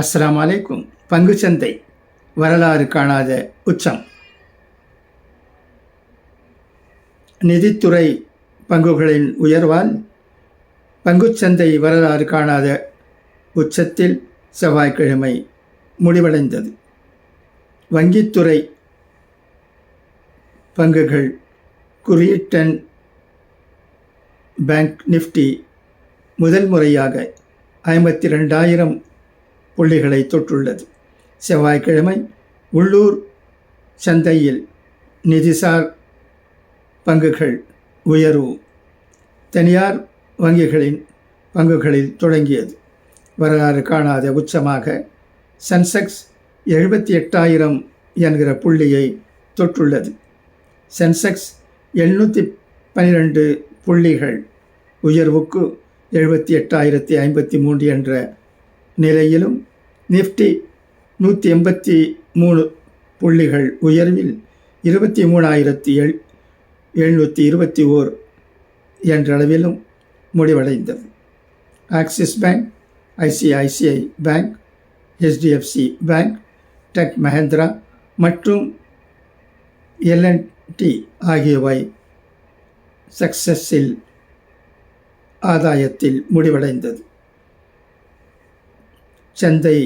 அஸ்லாம் அலைக்கும் பங்குச்சந்தை வரலாறு காணாத உச்சம். நிதித்துறை பங்குகளின் உயர்வால் பங்குச்சந்தை வரலாறு காணாத உச்சத்தில் செவ்வாய்க்கிழமை முடிவடைந்தது. வங்கித்துறை பங்குகள் குறியீட்டன் பேங்க் நிஃப்டி முதல் முறையாக ஐம்பத்தி ரெண்டாயிரம் புள்ளிகளை தொற்றுள்ளது. செவ்வாய்க்கிழமை உள்ளூர் சந்தையில் நிதிசார் பங்குகள் உயர்வு தனியார் வங்கிகளின் பங்குகளில் தொடங்கியது. வரலாறு காணாத உச்சமாக சென்செக்ஸ் எழுபத்தி எட்டாயிரம் என்கிற புள்ளியை தொற்றுள்ளது. சென்செக்ஸ் எழுநூற்றி பன்னிரெண்டு புள்ளிகள் உயர்வுக்கு எழுபத்தி எட்டாயிரத்தி ஐம்பத்தி மூன்று என்ற நிலையிலும் நிஃப்டி நூற்றி எண்பத்தி மூணு புள்ளிகள் உயர்வில் இருபத்தி மூணாயிரத்தி எல் எழுநூற்றி இருபத்தி ஓர் என்ற அளவிலும் முடிவடைந்தது. Axis Bank ICICI Bank HDFC Bank Tech Mahindra மற்றும் எல்என்டி ஆகியவை சக்சஸில் ஆதாயத்தில் முடிவடைந்தது. சந்தை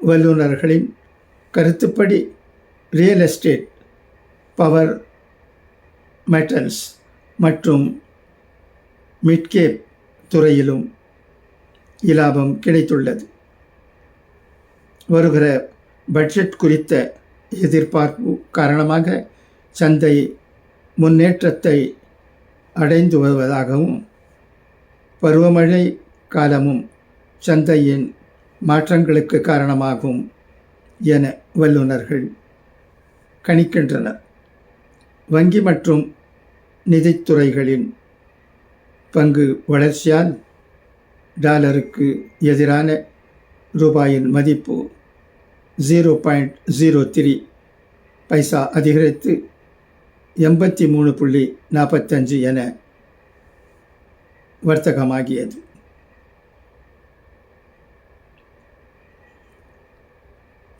வல்லுநர்களின் கருத்துப்படி ரியல் எஸ்டேட் பவர் மெட்டல்ஸ் மற்றும் மிட்கேப் துறையிலும் இலாபம் கிடைத்துள்ளது. வருகிற பட்ஜெட் குறித்த எதிர்பார்ப்பு காரணமாக சந்தை முன்னேற்றத்தை அடைந்து வருவதாகவும் பருவமழை காலமும் சந்தையின் மாற்றங்களுக்கு காரணமாகும் என வல்லுநர்கள் கணிக்கின்றனர். வங்கி மற்றும் நிதித்துறைகளின் பங்கு வளர்ச்சியால் டாலருக்கு எதிரான ரூபாயின் மதிப்பு zero point zero three paisa அதிகரித்து எண்பத்தி மூணு புள்ளி நாற்பத்தஞ்சு என வர்த்தகமாகியது.